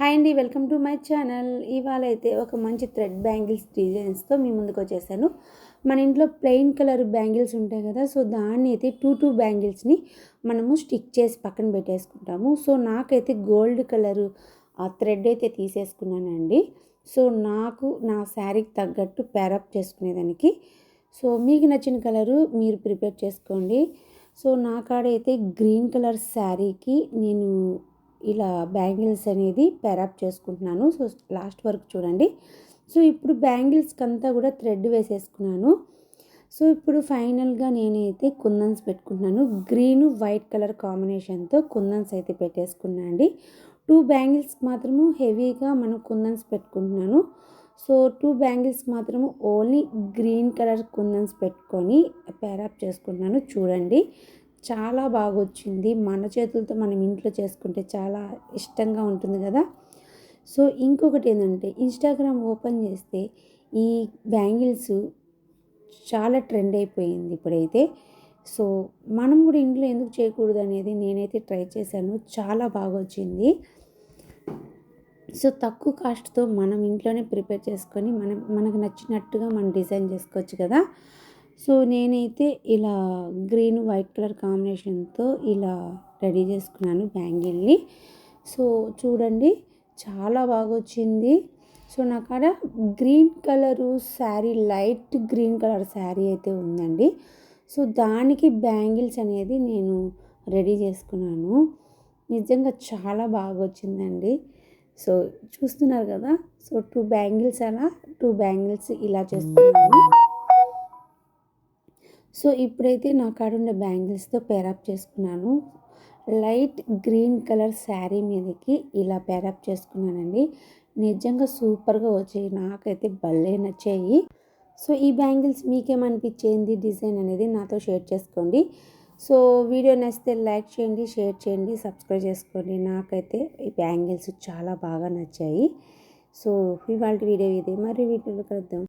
Hi అండి welcome to my channel. ఇవాళ అయితే ఒక మంచి థ్రెడ్ బ్యాంగిల్స్ డిజైన్స్తో మీ ముందుకు వచ్చేసాను. మన ఇంట్లో ప్లెయిన్ కలర్ బ్యాంగిల్స్ ఉంటాయి కదా సో దాన్ని అయితే టూ టూ బ్యాంగిల్స్ని మనము స్టిక్ చేసి పక్కన పెట్టేసుకుంటాము. సో నాకైతే గోల్డ్ కలర్ ఆ థ్రెడ్ అయితే తీసేసుకున్నానండి. సో నాకు నా శారీకి తగ్గట్టు ప్యారప్ చేసుకునేదానికి. సో మీకు నచ్చిన కలరు మీరు ప్రిపేర్ చేసుకోండి. సో నా కాడైతే గ్రీన్ కలర్ శారీకి నేను ఇలా బ్యాంగిల్స్ అనేది పెరాప్ చేసుకుంటున్నాను. సో లాస్ట్ వరకు చూడండి. సో ఇప్పుడు బ్యాంగిల్స్కి అంతా కూడా థ్రెడ్ వేసేసుకున్నాను. సో ఇప్పుడు ఫైనల్గా నేనైతే కుందన్స్ పెట్టుకుంటున్నాను. గ్రీన్ వైట్ కలర్ కాంబినేషన్తో కుందన్స్ అయితే పెట్టేసుకున్నాను అండి. టూ బ్యాంగిల్స్కి మాత్రము హెవీగా మనం కుందన్స్ పెట్టుకుంటున్నాను. సో టూ బ్యాంగిల్స్కి మాత్రము ఓన్లీ గ్రీన్ కలర్ కుందన్స్ పెట్టుకొని పేరప్ చేసుకుంటున్నాను. చూడండి. చాలా బాగా వచ్చింది మన చేతులతో మనం ఇంట్లో చేసుకుంటే చాలా ఇష్టంగా ఉంటుంది కదా. సో ఇంకొకటి ఏంటంటే ఇన్స్టాగ్రామ్ ఓపెన్ చేస్తే ఈ బ్యాంగిల్స్ చాలా ట్రెండ్ అయిపోయింది ఇప్పుడైతే. సో మనం కూడా ఇంట్లో ఎందుకు చేయకూడదు అనేది నేనైతే ట్రై చేశాను. చాలా బాగా వచ్చింది సో తక్కువ కాస్ట్తో మనం ఇంట్లోనే ప్రిపేర్ చేసుకొని మనం మనకు నచ్చినట్టుగా మనం డిజైన్ చేసుకోవచ్చు కదా. సో నేనైతే ఇలా గ్రీన్ వైట్ కలర్ కాంబినేషన్తో ఇలా రెడీ చేసుకున్నాను బ్యాంగిల్ని. సో చూడండి చాలా బాగా వచ్చింది సో నా కాడ green colour sari light green colour sari అయితే ఉందండి. సో దానికి బ్యాంగిల్స్ అనేది నేను రెడీ చేసుకున్నాను. నిజంగా చాలా బాగా వచ్చిందండి సో చూస్తున్నారు కదా సో టూ బ్యాంగిల్స్ అలా టూ బ్యాంగిల్స్ ఇలా చేసుకున్నాను. సో ఇప్పుడైతే నా కాడ బ్యాంగిల్స్తో పేరప్ చేసుకున్నాను. లైట్ గ్రీన్ కలర్ శారీ మీదకి ఇలా పేరప్ చేసుకున్నానండి. నిజంగా సూపర్గా వచ్చాయి. నాకైతే భలే నచ్చాయి. సో ఈ బ్యాంగిల్స్ మీకేమనిపించేది? డిజైన్ అనేది నాతో షేర్ చేసుకోండి. సో వీడియో నచ్చితే లైక్ చేయండి షేర్ చేయండి సబ్స్క్రైబ్ చేసుకోండి. నాకైతే ఈ బ్యాంగిల్స్ చాలా బాగా నచ్చాయి. సో ఇవాళ వీడియో ఇదే. మరి వీటిలో కలుద్దాం.